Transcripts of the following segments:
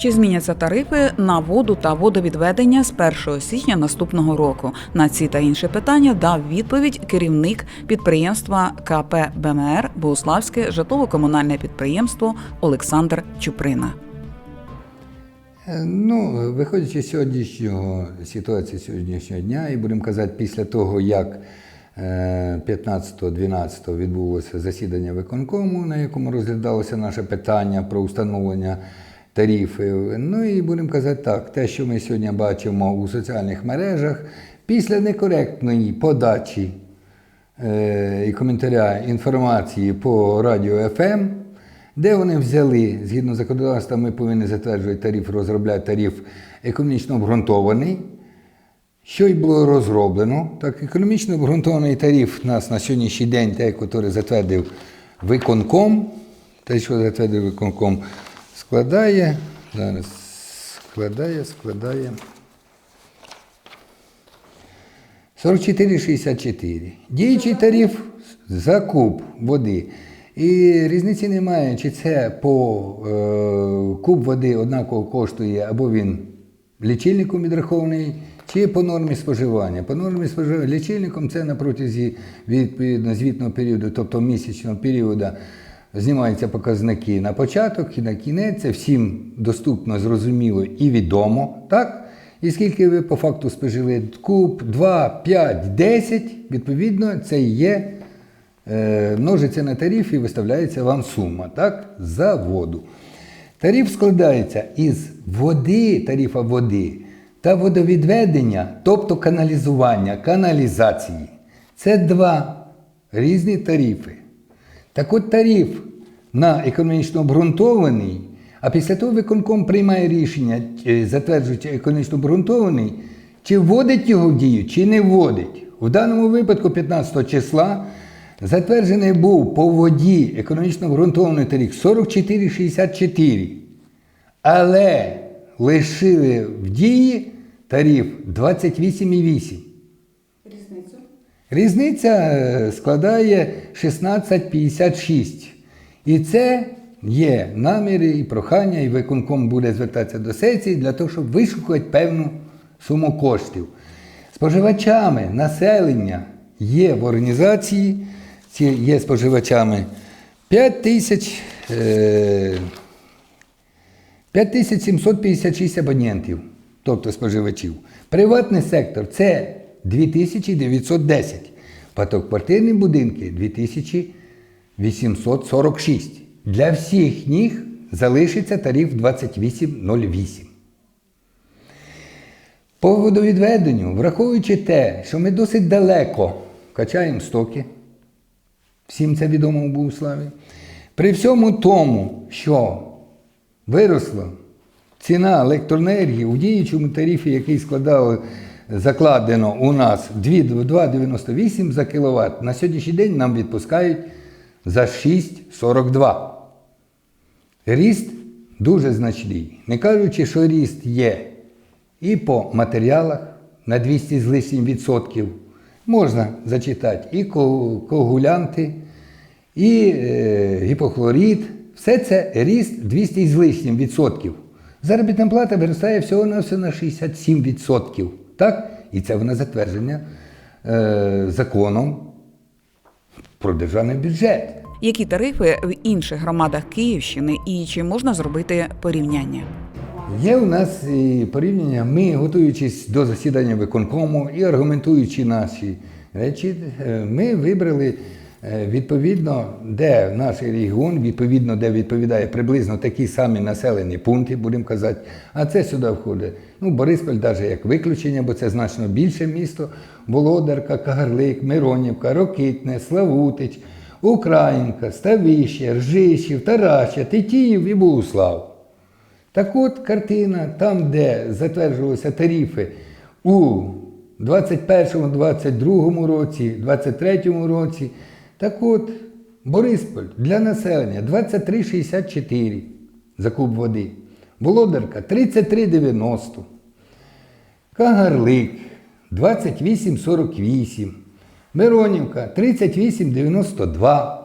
Чи зміняться тарифи на воду та водовідведення з 1 січня наступного року? На ці та інші питання дав відповідь керівник підприємства КП БМР Богуславське житлово-комунальне підприємство Олександр Чуприна. Е, Ну, виходячи з сьогоднішнього ситуації сьогоднішнього дня, і будемо казати, після того, як е, 15-12 відбулося засідання виконкому, на якому розглядалося наше питання про установлення тарифів. Ну і будемо казати так, те, що ми сьогодні бачимо у соціальних мережах, після некоректної подачі е, і коментаря інформації по радіо ФМ, де вони взяли, згідно законодавства, ми повинні затверджувати тариф, розробляти тариф економічно обґрунтований. Що й було розроблено, так економічно обґрунтований тариф у нас на сьогоднішній день, той, який затвердив виконком, те, що затвердив виконком, складає, зараз складає, складає 44,64. Діючий тариф закуп води. І різниці немає, чи це по е, куб води однаково коштує, або він лічильником відрахований, чи по нормі споживання. По нормі споживання лічильником це на протязі відповідно звітного періоду, тобто місячного періоду, знімаються показники на початок і на кінець. Це всім доступно, зрозуміло і відомо. так? І скільки ви по факту спожили куб, 2, 5, 10, відповідно, це є е, множиться на тариф і виставляється вам сума так, за воду. Тариф складається із води, тарифа води та водовідведення, тобто каналізування, каналізації. Це два різні тарифи. Так от тариф на економічно обґрунтований, а після того виконком приймає рішення, е, затверджуючи економічно обґрунтований, чи вводить його в дію, чи не вводить. В даному випадку 15 числа затверджений був по воді економічно обґрунтований тариф 44,64. Але лишили в дії тариф 28,8. Різниця е, складає 16,56. І це є наміри і прохання, і виконком буде звертатися до сесії для того, щоб вишукати певну суму коштів. Споживачами населення є в організації, ці є споживачами 5 тисяч. е, 5756 абонентів, тобто споживачів. Приватний сектор це 2910. Багатоквартирні будинки 2846. Для всіх них залишиться тариф 2808. По водовідведенню, враховуючи те, що ми досить далеко качаємо стоки, всім це відомо у Богуславі, при всьому тому, що виросла ціна електроенергії у діючому тарифі, який складав, закладено у нас 2,98 за кВт, на сьогоднішній день нам відпускають за 6,42. Ріст дуже значний. Не кажучи, що ріст є і по матеріалах на 200 з лишнім відсотків. Можна зачитати і ко- коагулянти, і е, гіпохлорід. Все це ріст 200 з лишнім відсотків. Заробітна плата виростає всього на 67 відсотків. Так? І це вона затвердження е, законом про державний бюджет. Які тарифи в інших громадах Київщини і чи можна зробити порівняння? Є у нас і порівняння. Ми, готуючись до засідання виконкому і аргументуючи наші речі, е, ми вибрали відповідно, де наш регіон, відповідно, де відповідає приблизно такі самі населені пункти, будемо казати. А це сюди входить. Ну, Бориспіль, навіть як виключення, бо це значно більше місто. Володарка, Кагарлик, Миронівка, Рокитне, Славутич, Українка, Ставище, Ржищів, Тараща, Тетіїв і Богуслав. Так от картина, там, де затверджувалися тарифи у 21-22 році, 23 році, так от Борисполь для населення 23,64 за куб води, Володарка 33,90, Кагарлик 28,48, Миронівка 38,92.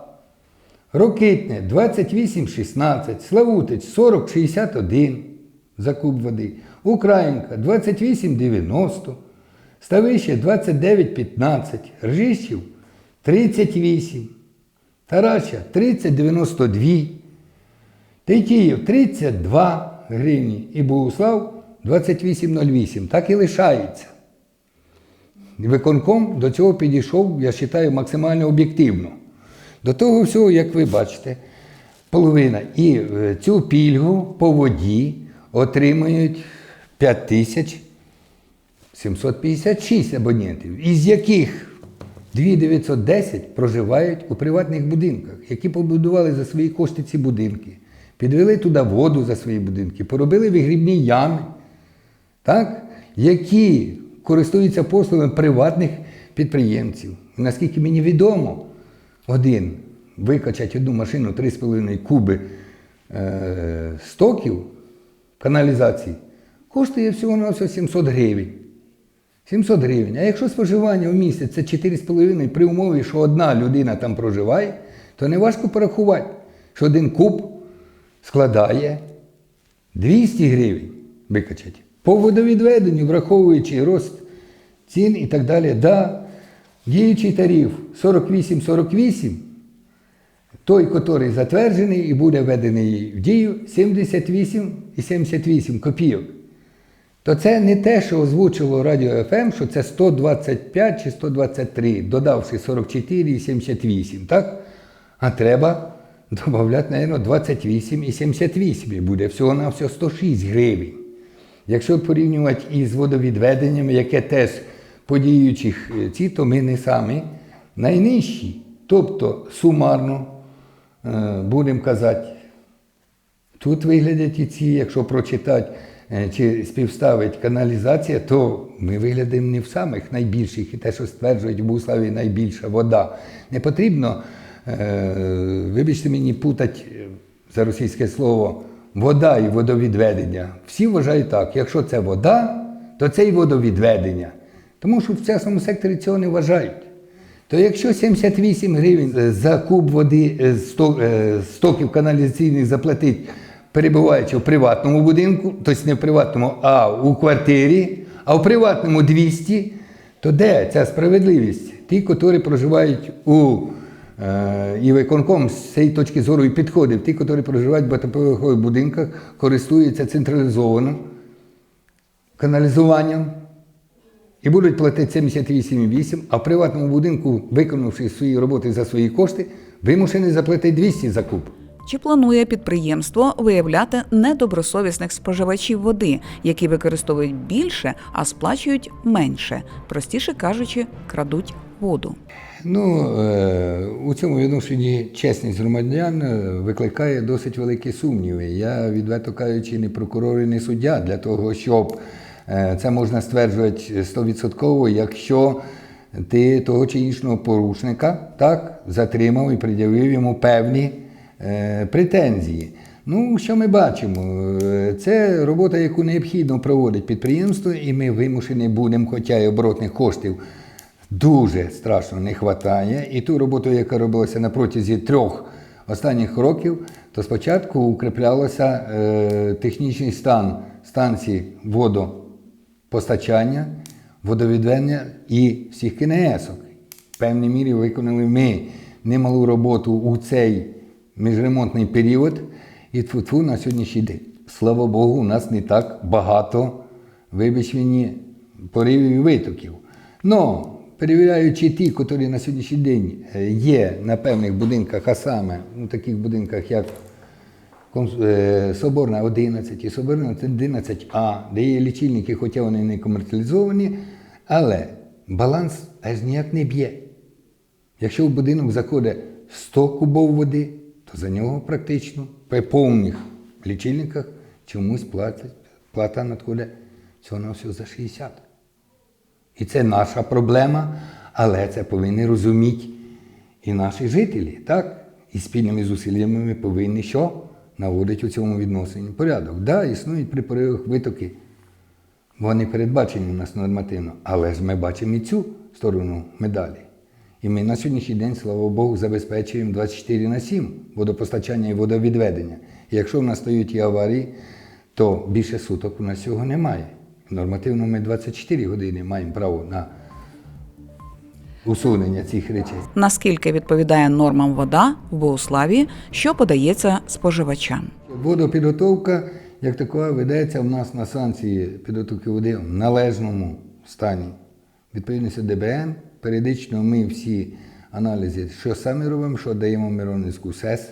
Рокитне 28,16, Славутич 40,61, за куб води. Українка 28,90, Ставище 29,15, Ржищів 38, Тараща 30,92, Тетіїв 32 гривні і Богуслав 28,08. Так і лишається. Виконком до цього підійшов, я вважаю, максимально об'єктивно. До того всього, як ви бачите, половина. І е, цю пільгу по воді отримують 5756 абонентів, із яких 2910 проживають у приватних будинках, які побудували за свої кошти ці будинки, підвели туди воду за свої будинки, поробили вигрібні ями так, які користуються послугами приватних підприємців. Наскільки мені відомо, один викачать одну машину 3,5 куби е, стоків каналізації коштує всього на 700 гривень. 700 гривень. А якщо споживання в місяць це 4,5 при умові, що одна людина там проживає, то не важко порахувати, що один куб складає 200 гривень викачать. По водовідведенню, враховуючи рост цін і так далі, да, діючий тариф 48-48, той, який затверджений і буде введений в дію 78 і 78 копійок. То це не те, що озвучило Радіо ФМ, що це 125 чи 123, додавши 44 і 78, так? А треба додати, мабуть, 28 і 78, і буде всього на всього 106 гривень. Якщо порівнювати із водовідведенням, яке теж по діючих е, ці, то ми не самі найнижчі. Тобто сумарно, е, будемо казати, Тут виглядять і ці, якщо прочитати чи співставить каналізація, то ми виглядаємо не в самих найбільших, і те, що стверджують в Буславі найбільша вода. Не потрібно, е, вибачте мені, путати е, за російське слово вода і водовідведення. Всі вважають так, якщо це вода, то це і водовідведення. Тому що в частному секторі цього не вважають. То якщо 78 гривень е, за куб води е, е, з стоків каналізаційних заплатить, перебуваючи в приватному будинку, тобто не в приватному, а у квартирі, а в приватному 200, то де ця справедливість? Ті, які проживають у е, і виконком з цієї точки зору і підходив, ті, які проживають в багатоповерхових будинках, користуються централізовано каналізуванням і будуть платити 78,8, а в приватному будинку, виконавши свої роботи за свої кошти, вимушені заплатити 200 за куб. Чи планує підприємство виявляти недобросовісних споживачів води, які використовують більше, а сплачують менше, простіше кажучи, крадуть воду? Ну, е, у цьому відношенні чесність громадян е, викликає досить великі сумніви. Я, відверто кажучи, не прокурор і не суддя для того, щоб е, це можна стверджувати стовідсотково, якщо ти того чи іншого порушника так, затримав і пред'явив йому певні претензії. Ну, що ми бачимо? Е, Це робота, яку необхідно проводить підприємство, і ми вимушені будемо, хоча й оборотних коштів дуже страшно не вистачає. І ту роботу, яка робилася на протязі трьох останніх років, то спочатку укріплялося е, технічний стан станції водопостачання, водовідведення і всіх КНСок. В певній мірі виконали ми немалу роботу у цей міжремонтний період. І тфу на сьогоднішній день. Слава Богу, у нас не так багато, вибач поривів і витоків. Но перевіряючи ті, які на сьогоднішній день е, є на певних будинках, а саме у таких будинках, як е, Соборна 11 і Соборна 11А, де є лічильники, хоча вони не комерціалізовані, але баланс аж ніяк не б'є. Якщо в будинок заходить 100 кубов води, то за нього практично при повних лічильниках чомусь платять, плата надходить всього на все за 60. І це наша проблема, але це повинні розуміти і наші жителі, так? І спільними зусиллями ми повинні що? Наводити у цьому відносині порядок. Так, да, існують при поривах витоки, вони передбачені у нас нормативно, але ж ми бачимо і цю сторону медалі. І ми на сьогоднішній день, слава Богу, забезпечуємо 24 на 7 водопостачання і водовідведення. І якщо в нас стають і аварії, то більше суток у нас цього немає. Нормативно ми 24 години маємо право на усунення цих речей. Наскільки відповідає нормам вода в Богославі, що подається споживачам? Водопідготовка, як така, ведеться в нас на станції підготовки води в належному стані. Відповідності ДБН, періодично ми всі аналізи, що саме робимо, що даємо Миронівську СЕС,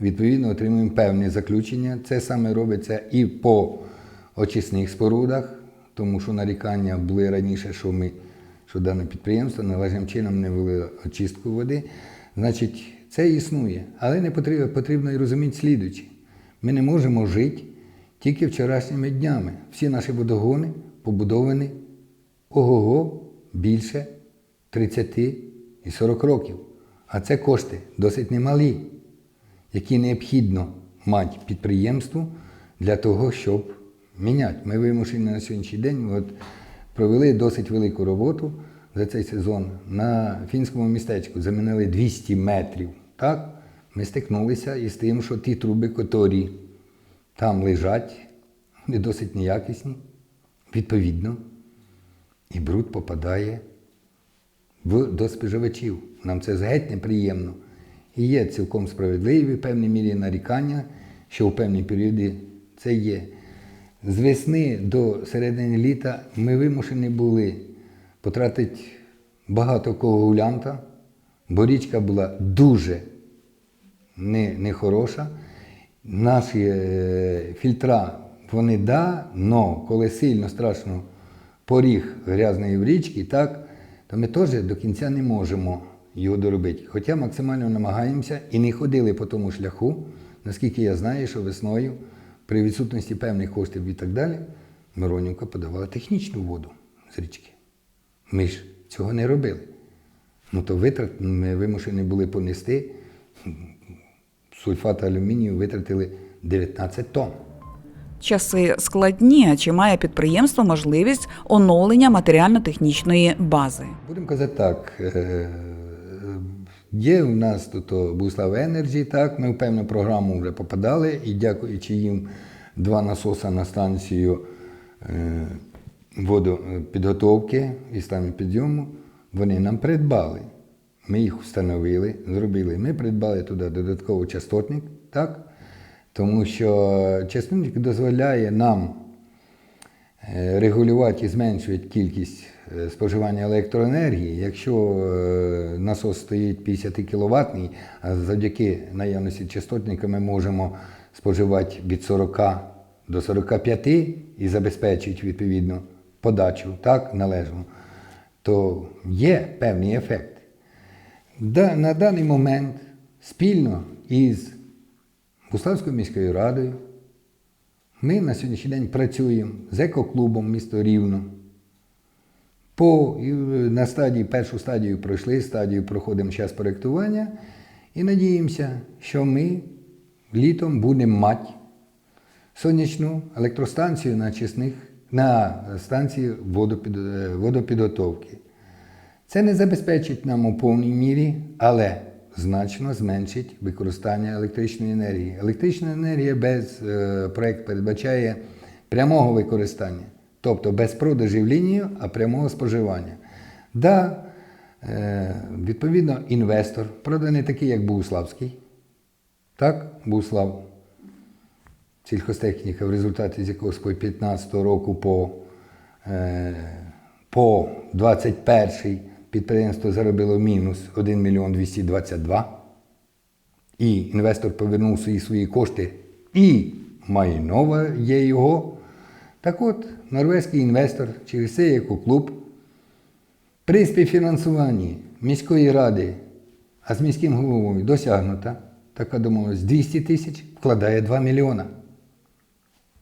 відповідно отримуємо певні заключення. Це саме робиться і по очисних спорудах, тому що нарікання були раніше, що ми, що дане підприємство належним чином не вели очистку води. Значить, це існує, але не потрібно, потрібно і розуміти слідуюче. Ми не можемо жити тільки вчорашніми днями. Всі наші водогони побудовані ого-го більше 30 і 40 років. А це кошти досить немалі, які необхідно мати підприємству для того, щоб міняти. Ми вимушені на сьогоднішній день от, провели досить велику роботу за цей сезон. На фінському містечку замінили 200 метрів. Так? Ми стикнулися із тим, що ті труби, котрі там лежать, вони досить неякісні. Відповідно, і бруд попадає в, до споживачів. Нам це геть неприємно. І є цілком справедливі в певній мірі нарікання, що в певні періоди це є. З весни до середини літа ми вимушені були потратити багато коагулянта, бо річка була дуже не, нехороша. Наші е, фільтра, вони да, но коли сильно страшно поріг грязної в річці, так, то ми теж до кінця не можемо його доробити. Хоча максимально намагаємося і не ходили по тому шляху, наскільки я знаю, що весною, при відсутності певних коштів і так далі, Миронівка подавала технічну воду з річки. Ми ж цього не робили. Ну то витрат ми вимушені були понести. Сульфат алюмінію витратили 19 тонн. Часи складні. Чи має підприємство можливість оновлення матеріально-технічної бази? Будемо казати так. е, Є у нас тут Буслав Енерджі, так, ми в певну програму вже попадали, і дякуючи їм два насоси на станцію е, водопідготовки і стану підйому, вони нам придбали. Ми їх встановили, зробили. Ми придбали туди додатковий частотник, так? Тому що частотник дозволяє нам е, регулювати і зменшувати кількість е, споживання електроенергії. Якщо е, насос стоїть 50 кВт, а завдяки наявності частотника ми можемо споживати від 40 до 45 і забезпечують відповідно подачу так, належну, то є певний ефект. На даний момент спільно із Буславською міською радою ми на сьогоднішній день працюємо з екоклубом місто Рівно. По, на стадії, першу стадію пройшли, стадію проходимо зараз проєктування і надіємося, що ми літом будемо мати сонячну електростанцію на, чесних, на станції водопід, е, водопідготовки. Це не забезпечить нам у повній мірі, але значно зменшить використання електричної енергії. Електрична енергія без е, передбачає прямого використання, тобто без продажів лінію, а прямого споживання. Да, е, відповідно, інвестор, правда, не такий, як Богуславський. Так, Богуслав, сільхозтехніка, в результаті з якого з 15 року по е, по 21 підприємство заробило мінус 1 мільйон 222. І інвестор повернув свої свої кошти і майно є його. Так от, норвезький інвестор через цей екоклуб при співфінансуванні міської ради, а з міським головою досягнута така домовленість 200 тисяч, вкладає 2 мільйона.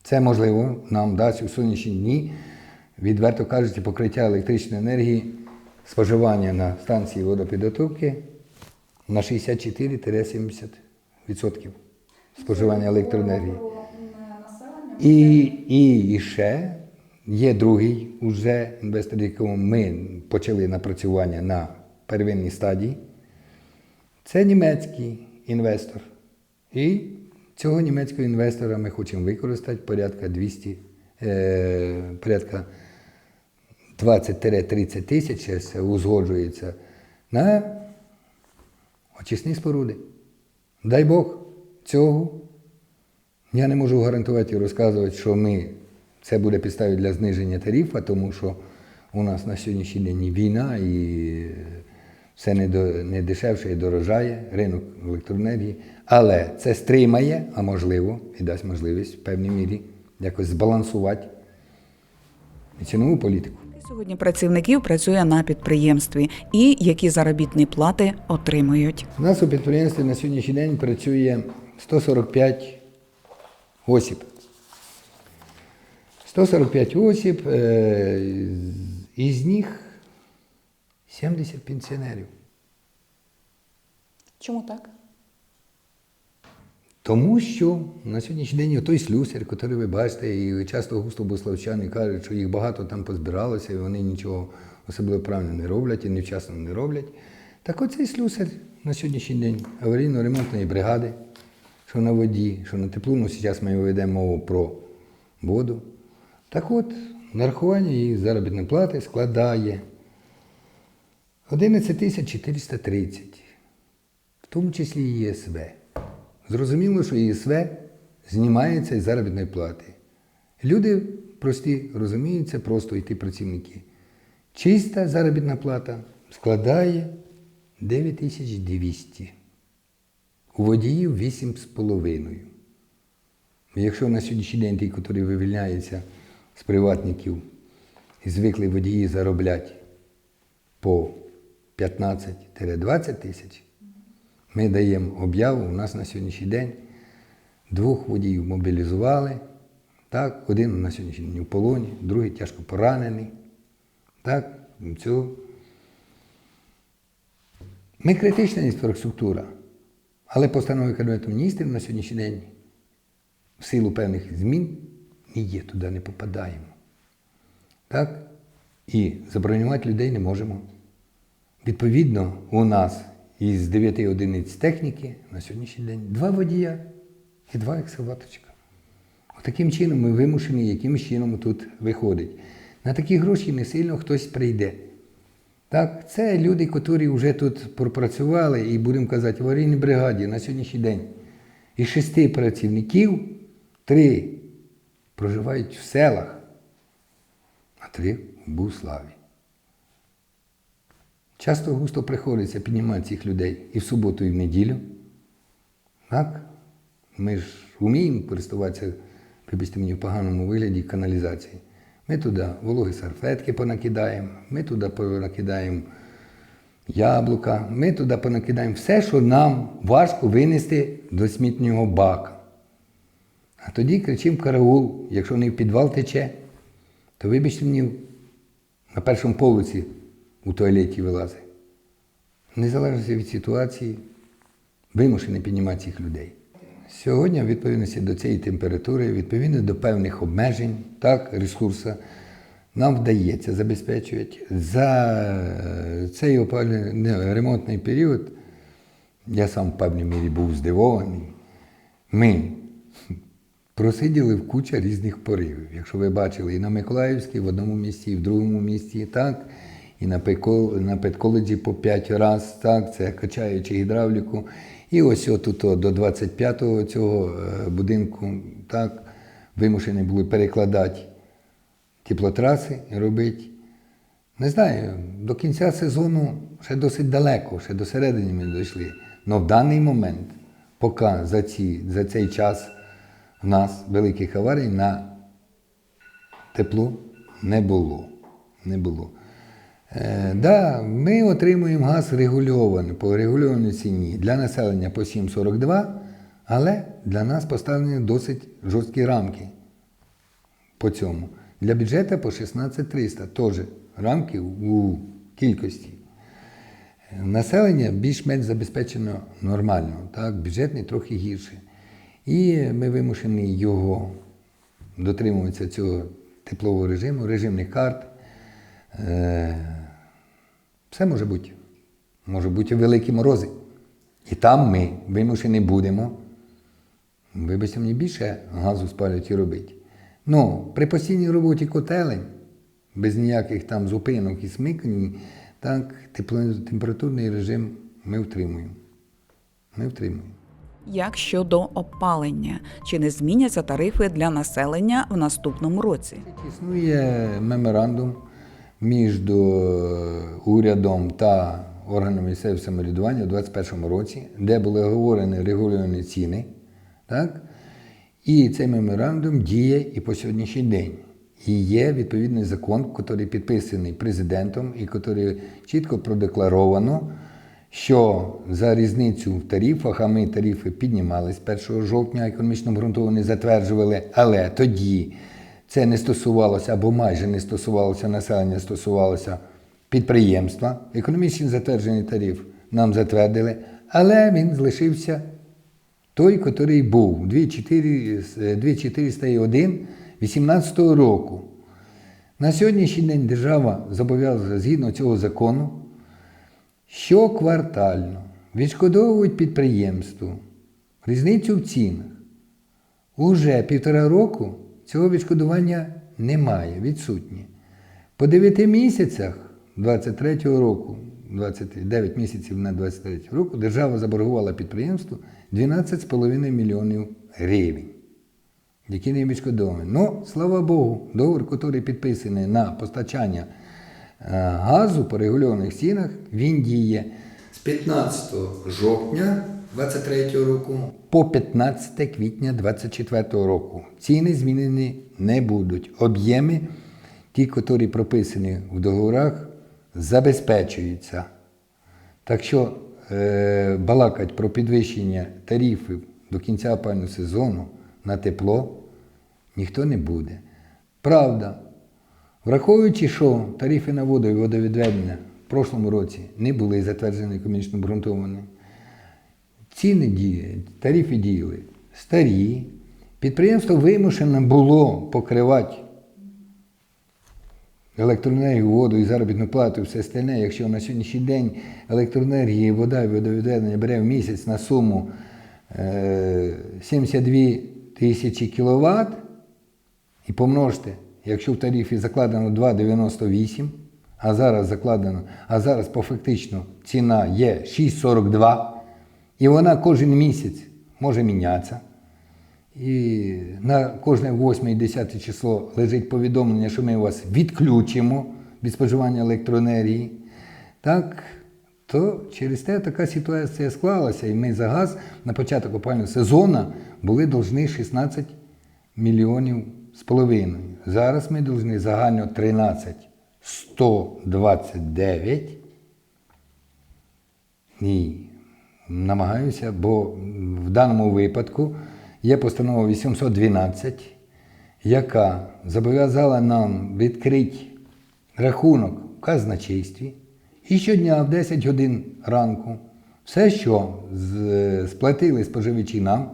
Це можливо нам дасть у сонячні дні, відверто кажучи, покриття електричної енергії, споживання на станції водопідготовки на 64-70% споживання електроенергії. І, і, і ще є другий уже інвестор, якому ми почали напрацювання на первинній стадії. Це німецький інвестор. І Цього німецького інвестора ми хочемо використати порядка 200, е, порядка 20-30 тисяч, узгоджується, на очисні споруди. Дай Бог цього. Я не можу гарантувати і розказувати, що ми, це буде підставою для зниження тарифа, тому що у нас на сьогоднішній день війна і все не, до, не дешевше і дорожає, ринок електроенергії. Але це стримає, а можливо, і дасть можливість в певній мірі якось збалансувати цінову політику. Сьогодні працівників працює на підприємстві і які заробітні плати отримують. У нас у підприємстві на сьогоднішній день працює 145 осіб. 145 осіб, е, із них 70 пенсіонерів. Чому так? Тому що на сьогоднішній день той слюсар, який ви бачите, і часто густо буславчани кажуть, що їх багато там позбиралося, і вони нічого особливо правильно не роблять і невчасно не роблять. Так оцей слюсар на сьогоднішній день аварійно-ремонтної бригади, що на воді, що на теплу, ну зараз ми ведемо мову про воду. Так от, нарахування її заробітної плати складає 11 430, в тому числі і ЄСВ. Зрозуміло, що ЄСВ знімається із заробітної плати. Люди прості розуміються, просто йти працівники. Чиста заробітна плата складає 9200. У водіїв 8,5. Якщо на сьогоднішній день ті, які вивільняються з приватників і звикли водії заробляти по 15-20 тисяч, ми даємо об'яву, у нас на сьогоднішній день двох водіїв мобілізували. Так, один на сьогоднішній день у полоні, другий тяжко поранений. Так, цього. Ми критична інфраструктура, але постанови Кабінету міністрів на сьогоднішній день в силу певних змін не є, туди не попадаємо. Так? І забронювати людей не можемо. Відповідно, у нас із 9 одиниць техніки на сьогоднішній день два водія і два екскаваторчика. Таким чином ми вимушені якимось чином тут виходить. На такі гроші не сильно хтось прийде. Так, це люди, які вже тут пропрацювали, і будемо казати, в аварійній бригаді на сьогоднішній день із шести працівників три проживають в селах, а три в Буславі. Часто густо приходиться піднімати цих людей і в суботу, і в неділю. Так? Ми ж вміємо користуватися, вибачте мені, в поганому вигляді каналізації. Ми туди вологі сарфетки понакидаємо, ми туди понакидаємо яблука, ми туди понакидаємо все, що нам важко винести до смітнього бака. А тоді кричимо караул, якщо не в підвал тече, то вибачте мені, на першому полиці у туалеті вилазить. Незалежно від ситуації, вимушений піднімати цих людей. Сьогодні, в відповідності до цієї температури, відповідно до певних обмежень, так, ресурсу, нам вдається забезпечувати за цей опалювальний ремонтний період. Я сам в певній мірі був здивований. Ми просиділи в куча різних поривів. Якщо ви бачили і на Миколаївській, в одному місці, і в другому місці, так, і на педколеджі по 5 разів, так, це качаючи гідравліку. І ось отут до 25-го цього е, будинку так, вимушені були перекладати теплотраси робити. Не знаю, до кінця сезону ще досить далеко, ще до середини ми дійшли. Але в даний момент, поки за, ці, за цей час в нас великих аварій на тепло не було. Не було. Е, да, ми отримуємо газ регульований, по регульованій ціні для населення по 7,42, але для нас поставлені досить жорсткі рамки по цьому. Для бюджету по 16,300 теж рамки у кількості. Населення більш-менш забезпечено нормально, так, бюджетний трохи гірше. І ми вимушені його дотримуватися цього теплового режиму, режимних карт. Е, Все може бути. Може бути великі морози. І там ми вимушені будемо Вибачте, мені більше газу спалюють і робить. Ну, при постійній роботі котелень, без ніяких там зупинок і смикань, так, температурний режим ми втримуємо. Ми втримуємо. Як щодо опалення, чи не зміняться тарифи для населення в наступному році? Існує меморандум між е, урядом та органами місцевого самоврядування у 2021 році, де були оговорені регулювані ціни. Так? І цей меморандум діє і по сьогоднішній день. І є відповідний закон, який підписаний президентом, і який чітко продекларовано, що за різницю в тарифах, а ми тарифи піднімались 1 жовтня, економічно обґрунтовані затверджували, але тоді це не стосувалося або майже не стосувалося населення, стосувалося підприємства. Економічно затверджений тариф нам затвердили, але він залишився той, який був 2401 18 року. На сьогоднішній день держава зобов'язана згідно цього закону щоквартально відшкодовують підприємству різницю в цінах. Уже півтора року цього відшкодування немає, відсутнє. По 9 місяцях 23 року, 29 місяців на 23 року, держава заборгувала підприємству 12,5 мільйонів гривень, які не відшкодовані. Ну, слава Богу, договір, який підписаний на постачання е, газу по регульованих цінах, він діє з 15 жовтня 23 року по 15 квітня 24 року. Ціни змінені не будуть. Об'єми, ті, які прописані в договорах, забезпечуються. Так що е, балакать про підвищення тарифів до кінця опального сезону на тепло ніхто не буде. Правда, враховуючи, що тарифи на воду і водовідведення в прошлому році не були затверджені економічно обґрунтовані, ціни діяли, тарифи діяли. Старі, підприємство вимушено було покривати електроенергію, воду і заробітну плату, і все остальне, якщо на сьогоднішній день електроенергії, вода і водовідведення бере в місяць на суму е, 72 тисячі кіловат, і помножте, якщо в тарифі закладено 2,98, а зараз закладено, а зараз по фактично ціна є 6,42, і вона кожен місяць може мінятися. І на кожне 8 і 10 число лежить повідомлення, що ми вас відключимо від споживання електроенергії. Так, то через те така ситуація склалася, і ми за газ на початок опального сезону були должны 16 мільйонів з половиною. Зараз ми должны загально 13 129. І намагаюся, бо в даному випадку є постанова 812, яка зобов'язала нам відкрити рахунок в казначействі і щодня в 10 годин ранку все, що сплатили споживачі нам,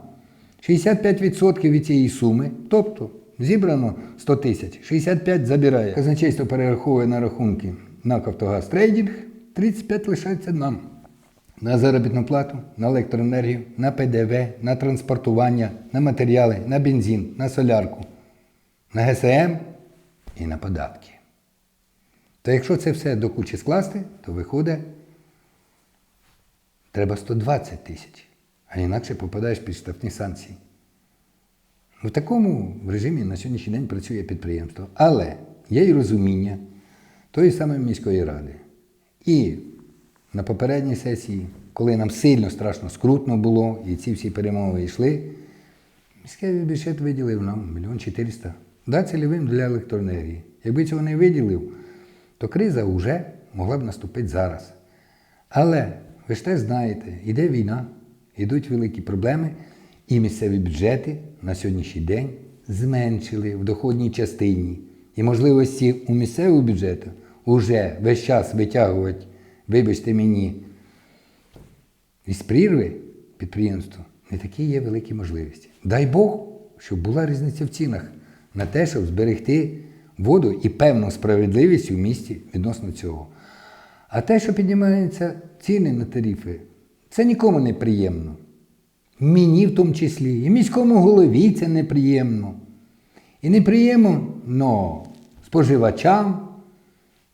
65% від цієї суми, тобто зібрано 100 тисяч, 65 забирає. Казначейство перераховує на рахунки НАК «Автогаз Трейдинг», 35 лишається нам. На заробітну плату, на електроенергію, на ПДВ, на транспортування, на матеріали, на бензин, на солярку, на ГСМ і на податки. То якщо це все до кучі скласти, то виходить, треба 120 тисяч, а інакше попадаєш під штрафні санкції. В такому режимі на сьогоднішній день працює підприємство. Але є й розуміння тої самої міської ради. І на попередній сесії, коли нам сильно страшно скрутно було, і ці всі перемови йшли, міський бюджет виділив нам мільйон 400. Да, цільовим для електроенергії. Якби цього не виділив, то криза вже могла б наступити зараз. Але ви ж теж знаєте, іде війна, йдуть великі проблеми, і місцеві бюджети на сьогоднішній день зменшили в доходній частині. І можливості у місцевого бюджету вже весь час витягувати, вибачте мені, із прірви підприємства не такі є великі можливості. Дай Бог, щоб була різниця в цінах на те, щоб зберегти воду і певну справедливість у місті відносно цього. А те, що піднімаються ціни на тарифи, це нікому не приємно. Мені в тому числі, і міському голові це неприємно. І неприємно но, споживачам.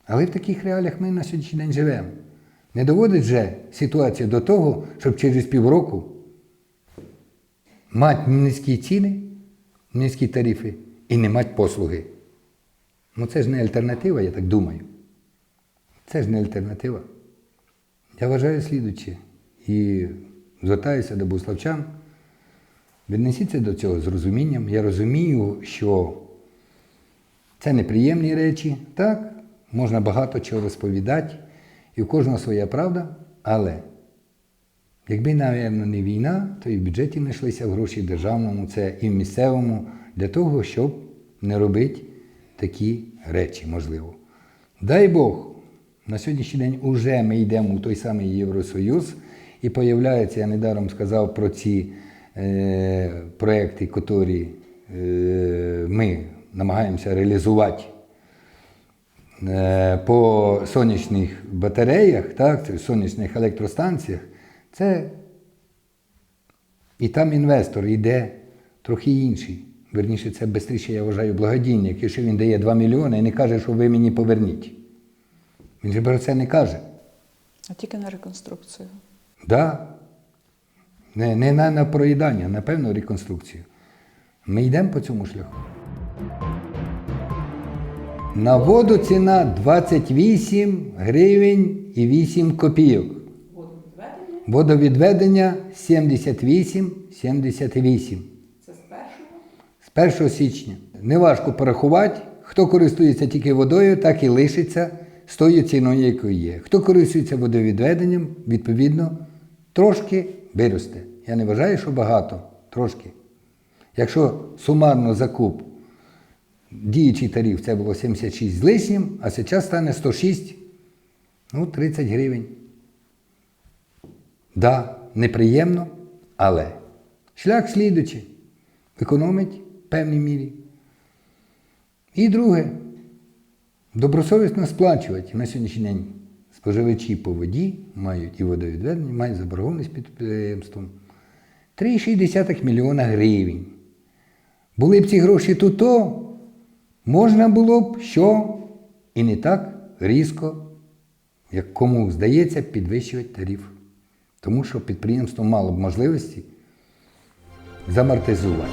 Але в таких реаліях ми на сьогоднішній день живемо. Не доводить же ситуація до того, щоб через півроку мати низькі ціни, низькі тарифи і не мати послуги. Ну це ж не альтернатива, я так думаю. Це ж не альтернатива. Я вважаю слідуче і звертаюся до буславчан. Віднесіться до цього з розумінням. Я розумію, що це неприємні речі, так, можна багато чого розповідати, і в кожного своя правда, але якби, напевно, не війна, то і в бюджеті знайшлися гроші державному, це і в місцевому, для того, щоб не робити такі речі, можливо. Дай Бог, на сьогоднішній день уже ми йдемо у той самий Євросоюз, і появляється, я недаром сказав про ці е, проекти, які е, ми намагаємося реалізувати по сонячних батареях, так, сонячних електростанціях, це і там інвестор йде трохи інший. Верніше, це швидше, я вважаю, благодійник, якщо він дає 2 мільйони і не каже, що ви мені поверніть. Він же про це не каже. А тільки на реконструкцію. Да. Не, не на, на проїдання, а на певну реконструкцію. Ми йдемо по цьому шляху. На воду ціна 28 гривень і 8 копійок. Водовідведення 78-78. Це з першого? З 1 січня. Неважко порахувати, хто користується тільки водою, так і лишиться з тою ціною, якою є. Хто користується водовідведенням, відповідно, трошки виросте. Я не вважаю, що багато, трошки. Якщо сумарно закуп діючий тариф це було 76 з лишнім, а зараз стане 106, ну 30 гривень. Да, неприємно, але шлях слідучий. Економить в певній мірі. І друге, добросовісно сплачувати. На сьогоднішній день споживачі по воді мають і водовідведення, мають заборгованість підприємством 3,6 мільйона гривень. Були б ці гроші тут, то можна було б що і не так різко, як кому здається, підвищувати тариф. Тому що підприємство мало б можливості замортизувати.